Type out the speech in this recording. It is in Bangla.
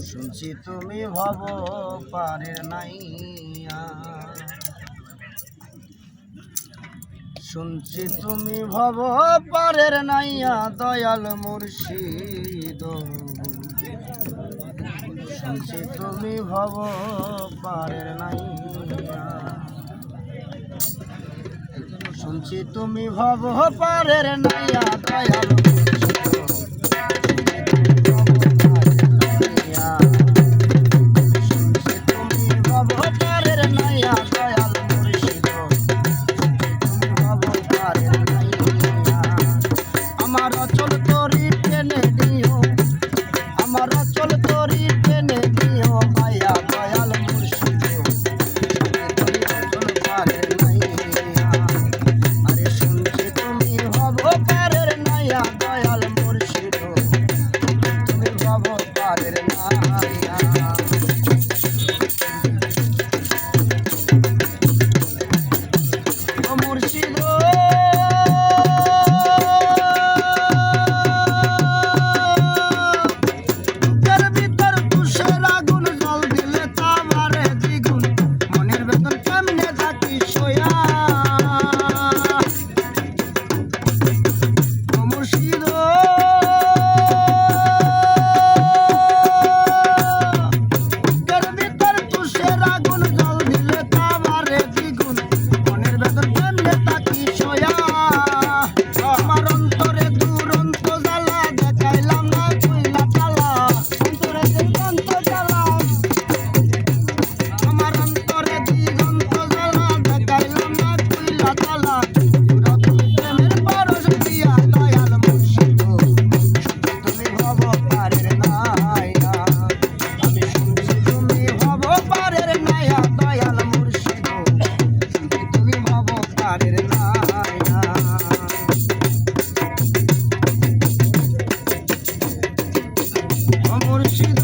শুনছি তুমি ভব পারের নাইয়া শুনছি তুমি ভব পারের নাইয়া দয়াল মুর্শিদ। শুনছি তুমি ভব পারের নাইয়া শুনছি তুমি ভাব পারের নাইয়া you're solo মুর্শিদ